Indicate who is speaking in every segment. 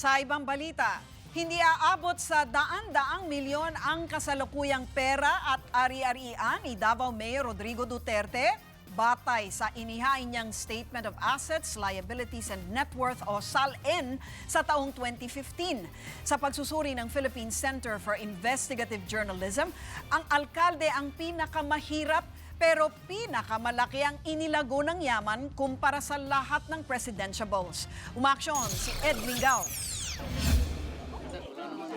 Speaker 1: Sa ibang balita, hindi aabot sa daan-daang milyon ang kasalukuyang pera at ari-arian ni Davao Mayor Rodrigo Duterte batay sa inihain niyang Statement of Assets, Liabilities and Net Worth o SALN sa taong 2015. Sa pagsusuri ng Philippine Center for Investigative Journalism, ang alkalde ang pinakamahirap pero pinakamalaki ang inilago ng yaman kumpara sa lahat ng presidentiables. Umaksyon si Ed Lingao.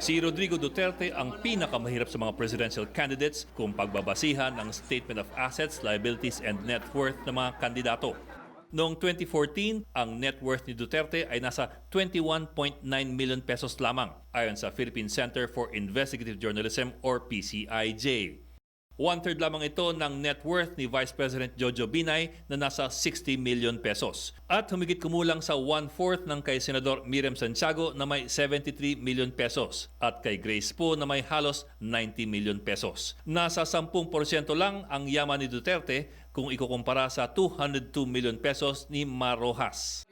Speaker 2: Si Rodrigo Duterte ang pinakamahirap sa mga presidential candidates kung pagbabasihan ng Statement of Assets, Liabilities and Net Worth ng mga kandidato. Noong 2014, ang net worth ni Duterte ay nasa 21.9 million pesos lamang ayon sa Philippine Center for Investigative Journalism or PCIJ. One-third lamang ito ng net worth ni Vice President Jojo Binay na nasa 60 million pesos. At humigit kumulang sa one-fourth ng kay Senador Miriam Santiago na may 73 million pesos at kay Grace Poe na may halos 90 million pesos. Nasa 10% lang ang yaman ni Duterte kung ikukumpara sa 202 million pesos ni Marojas.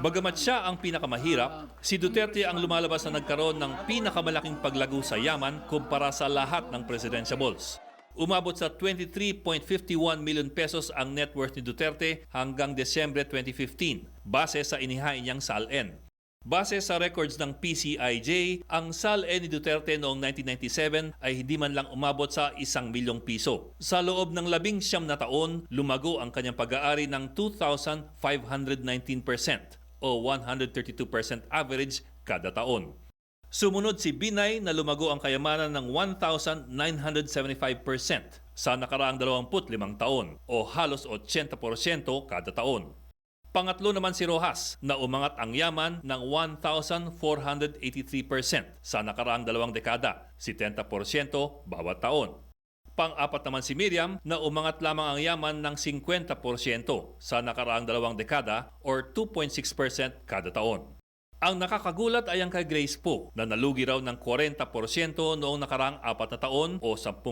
Speaker 2: Bagamat siya ang pinakamahirap, si Duterte ang lumalabas na nagkaroon ng pinakamalaking paglago sa yaman kumpara sa lahat ng presidentiables. Umabot sa 23.51 million pesos ang net worth ni Duterte hanggang Desyembre 2015 base sa inihain niyang SALN. Base sa records ng PCIJ, ang SALN ni Duterte noong 1997 ay hindi man lang umabot sa isang milyong piso. Sa loob ng labing siyam na taon, lumago ang kanyang pag-aari ng 2,519% o 132% average kada taon. Sumunod si Binay na lumago ang kayamanan ng 1,975% sa nakaraang 25 taon o halos 80% kada taon. Pangatlo naman si Rojas na umangat ang yaman ng 1,483% sa nakaraang dalawang dekada, 70% bawat taon. Pang-apat naman si Miriam na umangat lamang ang yaman ng 50% sa nakaraang dalawang dekada or 2.6% kada taon. Ang nakakagulat ay ang kay Grace Poe na nalugi raw ng 40% noong nakaraang apat na taon o 10%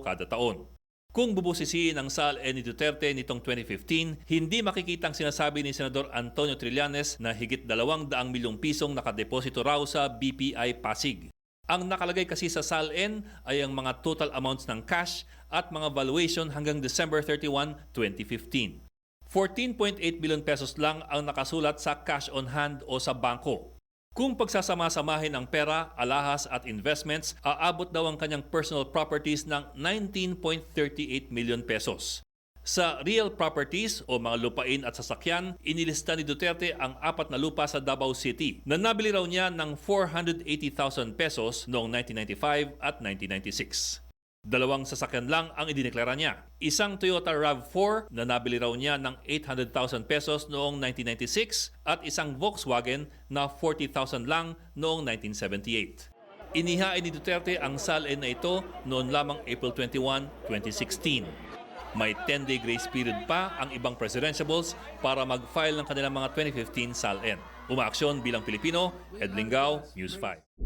Speaker 2: kada taon. Kung bubusisiin ang SAL ni Duterte nitong 2015, hindi makikitang sinasabi ni Senador Antonio Trillanes na higit 200 milyong pisong nakadeposito raw sa BPI Pasig. Ang nakalagay kasi sa SALN ay ang mga total amounts ng cash at mga valuation hanggang December 31, 2015. 14.8 billion pesos lang ang nakasulat sa cash on hand o sa bangko. Kung pagsasama-samahin ang pera, alahas at investments, aabot daw ang kanyang personal properties ng 19.38 million pesos. Sa real properties o mga lupain at sasakyan, inilista ni Duterte ang apat na lupa sa Davao City na nabili raw niya ng 480,000 pesos noong 1995 at 1996. Dalawang sasakyan lang ang idineklara niya. Isang Toyota RAV4 na nabili raw niya ng 800,000 pesos noong 1996 at isang Volkswagen na 40,000 lang noong 1978. Inihain ni Duterte ang SALN na ito noon lamang April 21, 2016. May 10-day grace period pa ang ibang presidentiables para mag-file ng kanilang mga 2015 SALN. Umaaksyon bilang Pilipino, Ed Lingao, News 5.